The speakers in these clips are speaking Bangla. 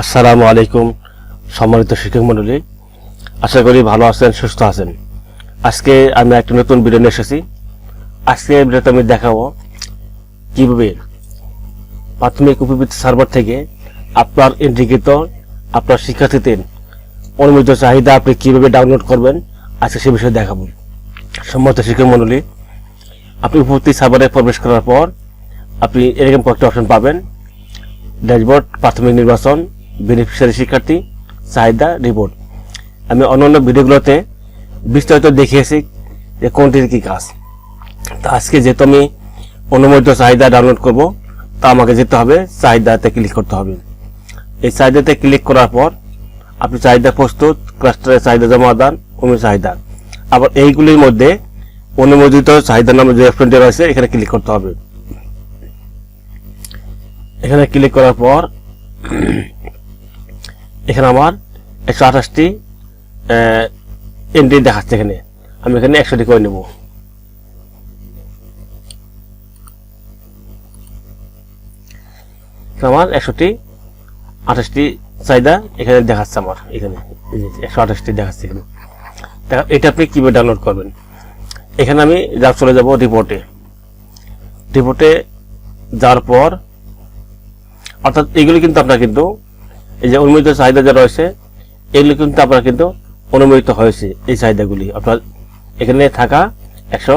আসসালামু আলাইকুম, সম্মানিত শিক্ষক মণ্ডলী। আশা করি ভালো আছেন, সুস্থ আছেন। আজকে আমি একটা নতুন ভিডিও নিয়ে এসেছি। আজকে ভিডিওতে আমি দেখাবো কীভাবে প্রাথমিক উপবৃত্তি সার্ভার থেকে আপনার ইন্ডিকেত আপনার শিক্ষার্থীদের অনুমোদিত চাহিদা আপনি কীভাবে ডাউনলোড করবেন, আজকে সে বিষয়ে দেখাবো। সম্মানিত শিক্ষক মণ্ডলী, আপনি উপবৃত্তি সার্ভারে প্রবেশ করার পর আপনি এরকম কয়েকটা অপশন পাবেন। ড্যাশবোর্ড প্রাথমিক নির্বাচন বেনিফিশিয়ারি শিক্ষার্থী চাহিদা রিপোর্ট আমি অন্যান্য ভিডিওগুলোতে বিস্তারিত দেখিয়েছি যে কোনটির কী কাজ। তো আজকে যেহেতু আমি অনুমোদিত চাহিদা ডাউনলোড করব, তা আমাকে যেতে হবে, চাহিদাতে ক্লিক করতে হবে। এই চাহিদাতে ক্লিক করার পর আপনি চাহিদা প্রস্তুত ক্লাস্টারের চাহিদা জমাদান অনু চাহিদা। আবার এইগুলির মধ্যে অনুমোদিত চাহিদা নামে যে অপশনটি রয়েছে, এখানে ক্লিক করতে হবে। এখানে ক্লিক করার পর এখানে আমার একশো আঠাশটি এন্ট্রি দেখাচ্ছে এখানে। আমি এখানে একশোটি করে নেব। আমার একশোটি, আঠাশটি চাহিদা এখানে দেখাচ্ছে আমার, এখানে। একশো আঠাশটি দেখাচ্ছে এখানে। এটা আপনি কীভাবে ডাউনলোড করবেন? এখানে আমি যা চলে যাব রিপোর্টে রিপোর্টে যাওয়ার পর, অর্থাৎ এগুলি কিন্তু আপনার কিন্তু এই যে অনুমোদিত চাহিদা যা রয়েছে, এগুলি কিন্তু আপনার কিন্তু অনুমোদিত হয়েছে এই চাহিদাগুলি। আপনার এখানে থাকা একশো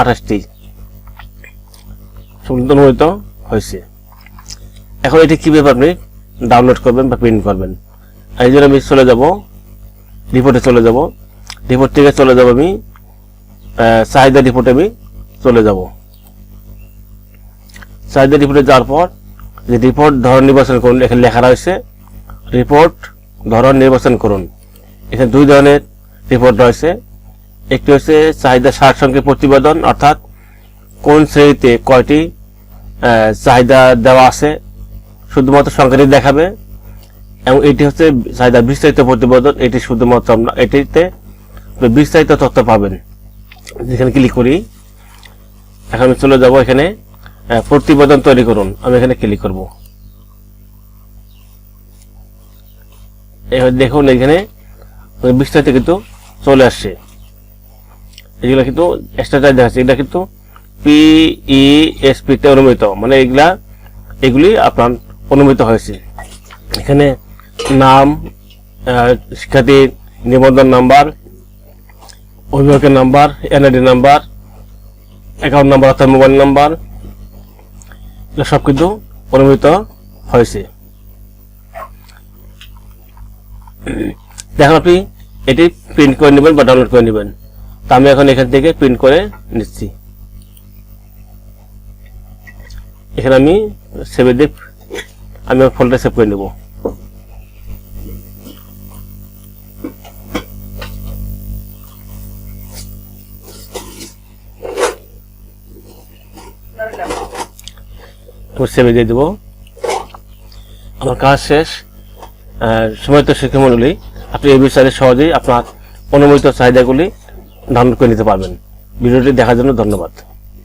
আঠাশটি অনুমোদিত হয়েছে। এখন এটি কীভাবে আপনি ডাউনলোড করবেন বা প্রিন্ট করবেন? এই জন্য আমি চলে যাব রিপোর্টে চলে যাব। রিপোর্ট থেকে চলে যাব আমি চাহিদা রিপোর্টে আমি চলে যাব। চাহিদা রিপোর্টে যাওয়ার পর যে রিপোর্ট ধরন নির্বাচন করুন, এখানে লেখা রয়েছে রিপোর্ট ধরন নির্বাচন করুন। এখানে দুই ধরনের রিপোর্ট রয়েছে। একটি হচ্ছে চাহিদা সার প্রতিবেদন, অর্থাৎ কোন শ্রেণীতে কয়টি চাহিদা দেওয়া আছে, শুধুমাত্র সংখ্যাটি দেখাবে। এবং এটি হচ্ছে চাহিদা বিস্তারিত প্রতিবেদন, এটি শুধুমাত্র আমরা, এটিতে বিস্তারিত তথ্য পাবেন। যেখানে ক্লিক করি, এখন চলে যাব এখানে। প্রতিবেদন তৈরি করুন। আমি এখানে ক্লিক করব। দেখুন এখানে বিস্তারিত কিন্তু চলে আসছে। এগুলো কিন্তু এক্সট্রা দেখাচ্ছে। এটা কিন্তু পিইএসপি তে অনুমোদিত। মানে এগুলা, এগুলি আপনার অনুমোদিত হয়েছে। এখানে নাম শিক্ষার্থীর নিবন্ধন নাম্বার, অভিভাবকের number NID number account number, অর্থাৎ মোবাইল নাম্বার সব কিন্তু অনুমোদিত হয়েছে। দেখুন আপনি, এটি প্রিন্ট করে নেবেন বা ডাউনলোড করে নেবেন। তা আমি এখন এখান থেকে প্রিন্ট করে নিচ্ছি। এখানে আমি সেভে দিয়ে আমি ফোনটা সেভ করে নেব। আমি সেভে দিয়ে দেবো। আমার কাজ শেষ। সময়ত শিক্ষামণ্ডলী, আপনি এই বিষয়ে সহজেই আপনার অনুমোদিত চাহিদাগুলি ডাউনলোড করে নিতে পারবেন। ভিডিওটি দেখার জন্য ধন্যবাদ।